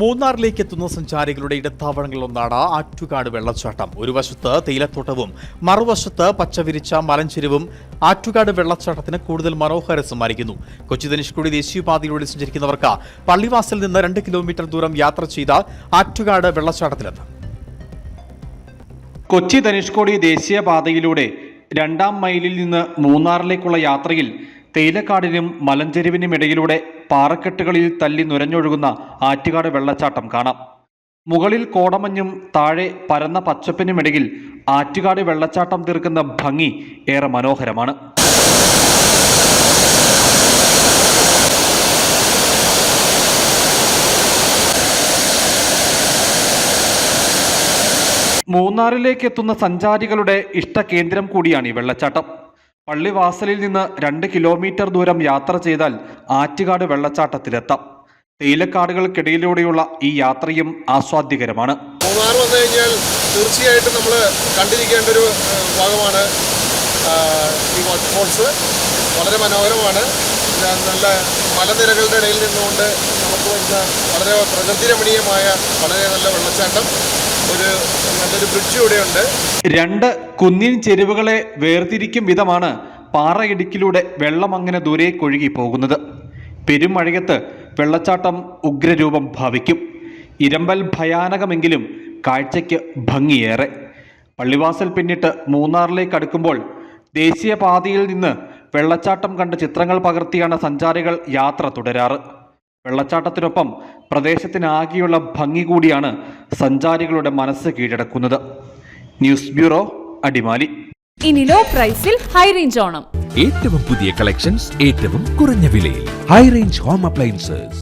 മൂന്നാറിലേക്ക് എത്തുന്ന സഞ്ചാരികളുടെ ഇടത്താവളങ്ങളിലൊന്നാണ് ആറ്റുകാട് വെള്ളച്ചാട്ടം. ഒരു വശത്ത് തേയിലത്തോട്ടവും മറുവശത്ത് പച്ചവിരിച്ച മലഞ്ചെരിവും ആറ്റുകാട് വെള്ളച്ചാട്ടത്തിന് കൂടുതൽ മനോഹരം സമ്മാനിക്കുന്നു കൊച്ചി ധനുഷ്കുടി ദേശീയപാതയിലൂടെ സഞ്ചരിക്കുന്നവർക്ക് പള്ളിവാസിൽ നിന്ന് രണ്ട് കിലോമീറ്റർ ദൂരം യാത്ര ചെയ്ത ആറ്റുകാട് വെള്ളച്ചാട്ടത്തിലെത്താം. കൊച്ചി ധനുഷ്കോടി ദേശീയപാതയിലൂടെ രണ്ടാം മൈലിൽ നിന്ന് മൂന്നാറിലേക്കുള്ള യാത്രയിൽ തേയിലക്കാടിനും മലഞ്ചെരുവിനും ഇടയിലൂടെ പാറക്കെട്ടുകളിൽ തല്ലി നുരഞ്ഞൊഴുകുന്ന ആറ്റുകാട് വെള്ളച്ചാട്ടം കാണാം. മുകളിൽ കോടമഞ്ഞും താഴെ പരന്ന പച്ചപ്പിനുമിടയിൽ ആറ്റുകാട് വെള്ളച്ചാട്ടം തീർക്കുന്ന ഭംഗി ഏറെ മനോഹരമാണ്. മൂന്നാറിലേക്ക് എത്തുന്ന സഞ്ചാരികളുടെ ഇഷ്ടകേന്ദ്രം കൂടിയാണ് ഈ വെള്ളച്ചാട്ടം. പള്ളിവാസലിൽ നിന്ന് രണ്ട് കിലോമീറ്റർ ദൂരം യാത്ര ചെയ്താൽ ആറ്റുകാട് വെള്ളച്ചാട്ടത്തിലെത്താം. തേയിലക്കാടുകൾക്കിടയിലൂടെയുള്ള ഈ യാത്രയും ആസ്വാദ്യകരമാണ്. മൂന്നാർ വന്നു കഴിഞ്ഞാൽ തീർച്ചയായിട്ടും നമ്മൾ കണ്ടിരിക്കേണ്ട ഒരു ഭാഗമാണ് ഈ വാട്ടർഫോൾസ്. വളരെ മനോഹരമാണ്. നല്ല മലനിരകളുടെ ഇടയിൽ നിന്നുകൊണ്ട് നമുക്ക് വരുന്ന വളരെ പ്രകൃതിരമണീയമായ വളരെ നല്ല വെള്ളച്ചാട്ടം. ഒരു നല്ലൊരു ബ്രിഡ്ജ് ഇവിടെയുണ്ട്. രണ്ട് കുന്നിൻ ചെരുവുകളെ വേർതിരിക്കും വിധമാണ് പാറയിടുക്കിലൂടെ വെള്ളം അങ്ങനെ ദൂരേക്കൊഴുകി പോകുന്നത്. പെരുമഴയത്ത് വെള്ളച്ചാട്ടം ഉഗ്രരൂപം ഭാവിക്കും. ഇരമ്പൽ ഭയാനകമെങ്കിലും കാഴ്ചയ്ക്ക് ഭംഗിയേറെ. പള്ളിവാസൽ പിന്നിട്ട് മൂന്നാറിലേക്ക് അടുക്കുമ്പോൾ ദേശീയപാതയിൽ നിന്ന് വെള്ളച്ചാട്ടം കണ്ട് ചിത്രങ്ങൾ പകർത്തിയാണ് സഞ്ചാരികൾ യാത്ര തുടരാറ്. വെള്ളച്ചാട്ടത്തിനൊപ്പം പ്രദേശത്തിനാകെയുള്ള ഭംഗി കൂടിയാണ് സഞ്ചാരികളുടെ മനസ്സ് കീഴടക്കുന്നത്. News bureau Adimali. ഇനി ലോ പ്രൈസിൽ ഹൈ റേഞ്ച് ഓണം. ഏറ്റവും പുതിയ കളക്ഷൻസ് ഏറ്റവും കുറഞ്ഞ വിലയിൽ. High range home appliances.